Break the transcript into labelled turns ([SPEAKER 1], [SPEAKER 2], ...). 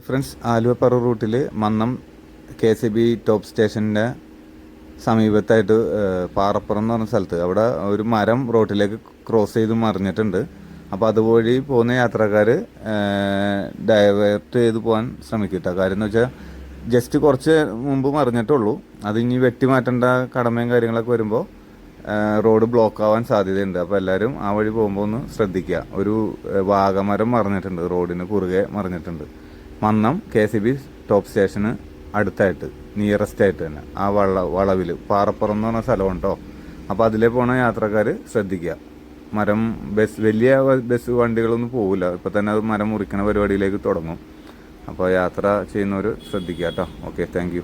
[SPEAKER 1] Friends Aluvappara റൂട്ടിൽ Mannam K C B top സ്റ്റേഷന്റെ സമീപത്തായിട്ട് പാറപ്പുറം എന്ന് പറഞ്ഞ സ്ഥലത്ത്. അവിടെ ഒരു മരം റോട്ടിലേക്ക് ക്രോസ് ചെയ്ത് മറിഞ്ഞിട്ടുണ്ട്. അപ്പോൾ അതുവഴി പോകുന്ന യാത്രക്കാർ ഡൈവേർട്ട് ചെയ്ത് പോകാൻ ശ്രമിക്കട്ടോ കാര്യം എന്ന് വെച്ചാൽ ജസ്റ്റ് കുറച്ച് മുമ്പ് മറിഞ്ഞിട്ടുള്ളൂ. അത് ഇനി വെട്ടി മാറ്റേണ്ട കടമയും കാര്യങ്ങളൊക്കെ വരുമ്പോൾ റോഡ് ബ്ലോക്ക് ആവാൻ സാധ്യതയുണ്ട്. അപ്പോൾ എല്ലാവരും ആ വഴി പോകുമ്പോൾ ഒന്ന് ശ്രദ്ധിക്കുക ഒരു വാഗമരം മറിഞ്ഞിട്ടുണ്ട്. റോഡിന് കുറുകെ മറിഞ്ഞിട്ടുണ്ട്. Mannam K C B top സ്റ്റേഷന് അടുത്തായിട്ട് നിയറസ്റ്റ് ആയിട്ട് തന്നെ. ആ വള വളവിൽ പാറപ്പുറം എന്ന് പറഞ്ഞ സ്ഥലം കേട്ടോ അപ്പോൾ അതിലെ പോണ യാത്രക്കാർ ശ്രദ്ധിക്കുക മരം ബസ് വലിയ ബസ് വണ്ടികളൊന്നും പോകില്ല ഇപ്പോൾ തന്നെ അത് മരം മുറിക്കുന്ന പരിപാടിയിലേക്ക് തുടങ്ങും. അപ്പോൾ യാത്ര ചെയ്യുന്നവർ ശ്രദ്ധിക്കുക കേട്ടോ ഓക്കെ താങ്ക്